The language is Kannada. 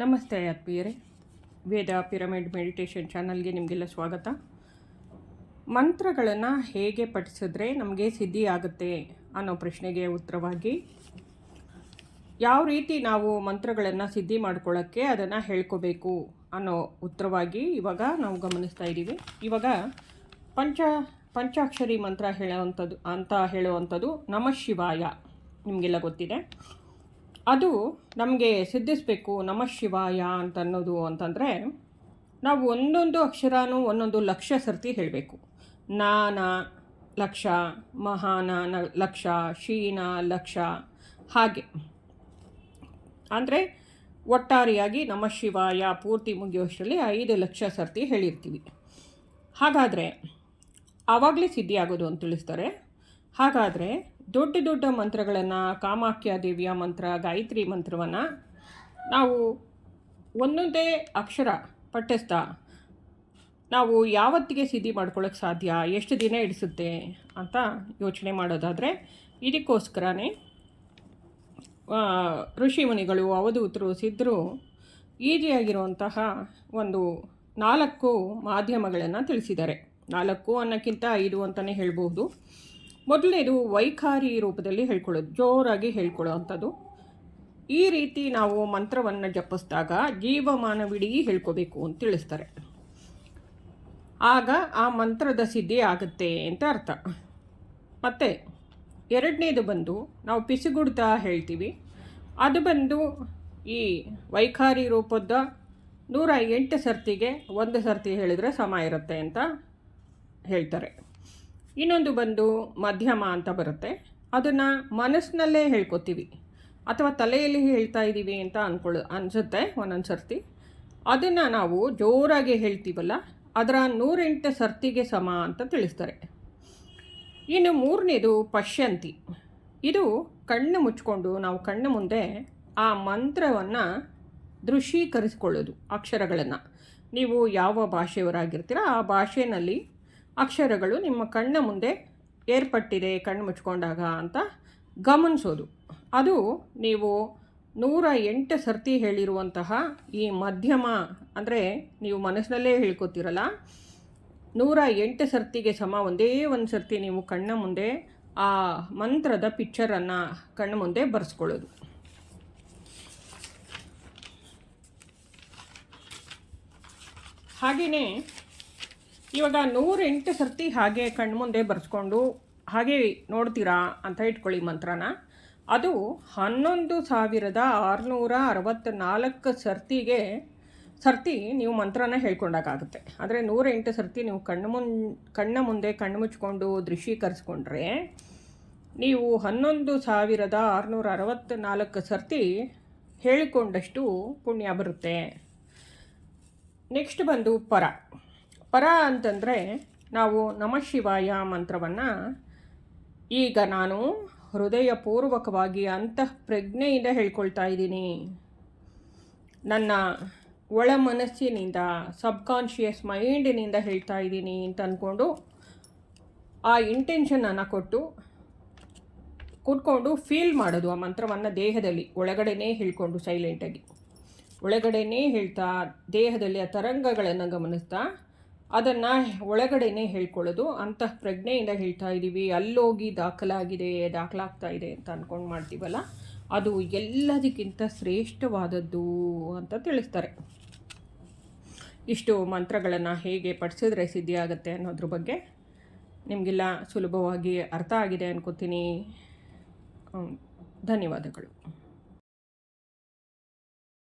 ನಮಸ್ತೆ ಆತ್ಮೀಯರೇ ವೇದ ಪಿರಮಿಡ್ ಮೆಡಿಟೇಷನ್ ಚಾನಲ್ಗೆ ನಿಮಗೆಲ್ಲ ಸ್ವಾಗತ. ಮಂತ್ರಗಳನ್ನು ಹೇಗೆ ಪಠಿಸಿದ್ರೆ ನಮಗೆ ಸಿದ್ಧಿ ಆಗುತ್ತೆ ಅನ್ನೋ ಪ್ರಶ್ನೆಗೆ ಉತ್ತರವಾಗಿ, ಯಾವ ರೀತಿ ನಾವು ಮಂತ್ರಗಳನ್ನು ಸಿದ್ಧಿ ಮಾಡ್ಕೊಳ್ಳೋಕ್ಕೆ ಅದನ್ನು ಹೇಳ್ಕೋಬೇಕು ಅನ್ನೋ ಉತ್ತರವಾಗಿ ಇವಾಗ ನಾವು ಗಮನಿಸ್ತಾ ಇದ್ದೀವಿ. ಇವಾಗ ಪಂಚ, ಪಂಚಾಕ್ಷರಿ ಮಂತ್ರ ಹೇಳೋವಂಥದ್ದು, ಅಂತ ಹೇಳುವಂಥದ್ದು ನಮಃ ಶಿವಾಯ. ನಿಮಗೆಲ್ಲ ಗೊತ್ತಿದೆ. ಅದು ನಮಗೆ ಸಿದ್ಧಿಸಬೇಕು, ನಮ ಶಿವಾಯ ಅಂತ ಅನ್ನೋದು ಅಂತಂದರೆ ನಾವು ಒಂದೊಂದು ಅಕ್ಷರನೂ ಒಂದೊಂದು ಲಕ್ಷ ಸರ್ತಿ ಹೇಳಬೇಕು. ನಾನ, ಲಕ್ಷ, ಮಹಾನ ಲಕ್ಷ, ಶೀನ, ಲಕ್ಷ, ಹಾಗೆ. ಅಂದರೆ ಒಟ್ಟಾರೆಯಾಗಿ ನಮ ಶಿವಾಯ ಪೂರ್ತಿ ಮುಗಿಯುವಷ್ಟರಲ್ಲಿ ಐದು ಲಕ್ಷ ಸರ್ತಿ ಹೇಳಿರ್ತೀವಿ. ಹಾಗಾದರೆ ಆವಾಗಲೇ ಸಿದ್ಧಿಯಾಗೋದು ಅಂತ ತಿಳಿಸ್ತಾರೆ. ಹಾಗಾದರೆ ದೊಡ್ಡ ದೊಡ್ಡ ಮಂತ್ರಗಳನ್ನು ಕಾಮಾಖ್ಯ ದೇವಿಯ ಮಂತ್ರ, ಗಾಯತ್ರಿ ಮಂತ್ರವನ್ನು ನಾವು ಒಂದೊಂದೇ ಅಕ್ಷರ ಪಠ್ಯಸ್ಥ ನಾವು ಯಾವತ್ತಿಗೆ ಸಿದ್ಧಿ ಮಾಡ್ಕೊಳ್ಳೋಕ್ಕೆ ಸಾಧ್ಯ, ಎಷ್ಟು ದಿನ ಹಿಡಿಸುತ್ತೆ ಅಂತ ಯೋಚನೆ ಮಾಡೋದಾದರೆ ಇದಕ್ಕೋಸ್ಕರನೇ ಋಷಿ ಮುನಿಗಳು ಅವಧೂತರು, ಸಿದ್ಧರು, ಈಜಿಯಾಗಿರುವಂತಹ ಒಂದು ನಾಲ್ಕು ಮಾಧ್ಯಮಗಳನ್ನು ತಿಳಿಸಿದ್ದಾರೆ. ನಾಲ್ಕು ಅನ್ನೋಕ್ಕಿಂತ ಐದು ಅಂತಲೇ ಹೇಳ್ಬೋದು ಮೊದಲನೇದು ವೈಖಾರಿ ರೂಪದಲ್ಲಿ ಹೇಳ್ಕೊಳ್ಳೋದು, ಜೋರಾಗಿ ಹೇಳ್ಕೊಳ್ಳೋವಂಥದ್ದು. ಈ ರೀತಿ ನಾವು ಮಂತ್ರವನ್ನು ಜಪಿಸಿದಾಗ ಜೀವಮಾನವಿಡೀ ಹೇಳ್ಕೋಬೇಕು ಅಂತ ತಿಳಿಸ್ತಾರೆ. ಆಗ ಆ ಮಂತ್ರದ ಸಿದ್ಧಿ ಆಗುತ್ತೆ ಅಂತ ಅರ್ಥ. ಮತ್ತು ಎರಡನೇದು ಬಂದು ನಾವು ಪಿಸುಗುಡ್ತಾ ಹೇಳ್ತೀವಿ. ಅದು ಬಂದು ಈ ವೈಖಾರಿ ರೂಪದ ನೂರ ಎಂಟು ಸರ್ತಿಗೆ ಒಂದು ಸರ್ತಿ ಹೇಳಿದರೆ ಸಮ ಇರುತ್ತೆ ಅಂತ ಹೇಳ್ತಾರೆ. ಇನ್ನೊಂದು ಬಂದು ಮಧ್ಯಮ ಅಂತ ಬರುತ್ತೆ. ಅದನ್ನು ಮನಸ್ಸಿನಲ್ಲೇ ಹೇಳ್ಕೊತೀವಿ. ಅಥವಾ ತಲೆಯಲ್ಲಿ ಹೇಳ್ತಾ ಇದ್ದೀವಿ ಅಂತ ಅಂದ್ಕೊಳ್ಳೋ ಅನಿಸುತ್ತೆ ಒಂದೊಂದು ಸರ್ತಿ ಅದನ್ನು ನಾವು ಜೋರಾಗಿ ಹೇಳ್ತೀವಲ್ಲ, ಅದರ ನೂರೆಂಟು ಸರ್ತಿಗೆ ಸಮ ಅಂತ ತಿಳಿಸ್ತಾರೆ. ಇನ್ನು ಮೂರನೇದು ಪಶ್ಯಂತಿ. ಇದು ಕಣ್ಣು ಮುಚ್ಕೊಂಡು ನಾವು ಕಣ್ಣು ಮುಂದೆ ಆ ಮಂತ್ರವನ್ನು ದೃಶ್ಯೀಕರಿಸ್ಕೊಳ್ಳೋದು ಅಕ್ಷರಗಳನ್ನು. ನೀವು ಯಾವ ಭಾಷೆಯವರಾಗಿರ್ತೀರ, ಆ ಭಾಷೆಯಲ್ಲಿ ಅಕ್ಷರಗಳು ನಿಮ್ಮ ಕಣ್ಣ ಮುಂದೆ ಏರ್ಪಟ್ಟಿದೆ, ಕಣ್ಣು ಮುಚ್ಕೊಂಡಾಗ ಅಂತ ಗಮನಿಸೋದು. ಅದು ನೀವು ನೂರ ಎಂಟು ಸರ್ತಿ ಹೇಳಿರುವಂತಹ ಈ ಮಧ್ಯಮ, ಅಂದರೆ ನೀವು ಮನಸ್ಸಿನಲ್ಲೇ ಹೇಳ್ಕೊತಿರಲ್ಲ, ನೂರ ಎಂಟು ಸರ್ತಿಗೆ ಸಮ, ಒಂದೇ ಒಂದು ಸರ್ತಿ ನೀವು ಕಣ್ಣ ಮುಂದೆ ಆ ಮಂತ್ರದ ಪಿಕ್ಚರನ್ನು ಕಣ್ಣು ಮುಂದೆ ಬರೆಸ್ಕೊಳ್ಳೋದು. ಹಾಗೆಯೇ ಇವಾಗ ನೂರೆಂಟು ಸರ್ತಿ ಹಾಗೆ ಕಣ್ಮುಂದೆ ಬರೆಸ್ಕೊಂಡು ಹಾಗೆ ನೋಡ್ತೀರಾ ಅಂತ ಇಟ್ಕೊಳ್ಳಿ ಮಂತ್ರನ. ಅದು ಹನ್ನೊಂದು ಸಾವಿರದ ಆರುನೂರ ಅರವತ್ತ್ನಾಲ್ಕು ಸರ್ತಿಗೆ ಸರ್ತಿ ನೀವು ಮಂತ್ರನ ಹೇಳ್ಕೊಂಡಾಗುತ್ತೆ ಆದರೆ ನೂರೆಂಟು ಸರ್ತಿ ನೀವು ಕಣ್ಣು ಮುನ್ ಕಣ್ಣ ಮುಂದೆ ಕಣ್ಣು ಮುಚ್ಕೊಂಡು ದೃಶ್ಯೀಕರಿಸ್ಕೊಂಡ್ರೆ ನೀವು ಹನ್ನೊಂದು ಸಾವಿರದ ಆರುನೂರ ಅರವತ್ತ್ನಾಲ್ಕು ಸರ್ತಿ ಹೇಳಿಕೊಂಡಷ್ಟು ಪುಣ್ಯ ಬರುತ್ತೆ. ನೆಕ್ಸ್ಟ್ ಬಂದು ಪರ. ಪರ ಅಂತಂದರೆ ನಾವು ನಮಃ ಶಿವಾಯ ಮಂತ್ರವನ್ನು ಈಗ ನಾನು ಹೃದಯಪೂರ್ವಕವಾಗಿ ಅಂತಃ ಪ್ರಜ್ಞೆಯಿಂದ ಹೇಳ್ಕೊಳ್ತಾ ಇದ್ದೀನಿ. ನನ್ನ ಒಳ ಮನಸ್ಸಿನಿಂದ, ಸಬ್ಕಾನ್ಷಿಯಸ್ ಮೈಂಡಿನಿಂದ ಹೇಳ್ತಾ ಇದ್ದೀನಿ ಅಂತ ಅಂದ್ಕೊಂಡು ಆ ಇಂಟೆನ್ಷನನ್ನು ಕೊಟ್ಟು ಕೂತ್ಕೊಂಡು ಫೀಲ್ ಮಾಡೋದು ಆ ಮಂತ್ರವನ್ನು ದೇಹದಲ್ಲಿ, ಒಳಗಡೆನೇ ಹೇಳ್ಕೊಂಡು ಸೈಲೆಂಟಾಗಿ ಒಳಗಡೆನೇ ಹೇಳ್ತಾ ದೇಹದಲ್ಲಿ ಆ ತರಂಗಗಳನ್ನು ಗಮನಿಸ್ತಾ ಅದನ್ನು ಒಳಗಡೆನೇ ಹೇಳ್ಕೊಳ್ಳೋದು. ಅಂತಃ ಪ್ರಜ್ಞೆಯಿಂದ ಹೇಳ್ತಾ ಇದ್ದೀವಿ ಅಲ್ಲೋಗಿ ದಾಖಲಾಗಿದೆ, ದಾಖಲಾಗ್ತಾ ಇದೆ ಅಂತ ಅಂದ್ಕೊಂಡು ಮಾಡ್ತೀವಲ್ಲ, ಅದು ಎಲ್ಲದಕ್ಕಿಂತ ಶ್ರೇಷ್ಠವಾದದ್ದು ಅಂತ ತಿಳಿಸ್ತಾರೆ. ಇಷ್ಟು ಮಂತ್ರಗಳನ್ನು ಹೇಗೆ ಪಡಿಸಿದ್ರೆ ಸಿದ್ಧಿ ಆಗುತ್ತೆ ಅನ್ನೋದ್ರ ಬಗ್ಗೆ ನಿಮಗೆಲ್ಲ ಸುಲಭವಾಗಿ ಅರ್ಥ ಆಗಿದೆ ಅನ್ಕೋತೀನಿ. ಧನ್ಯವಾದಗಳು.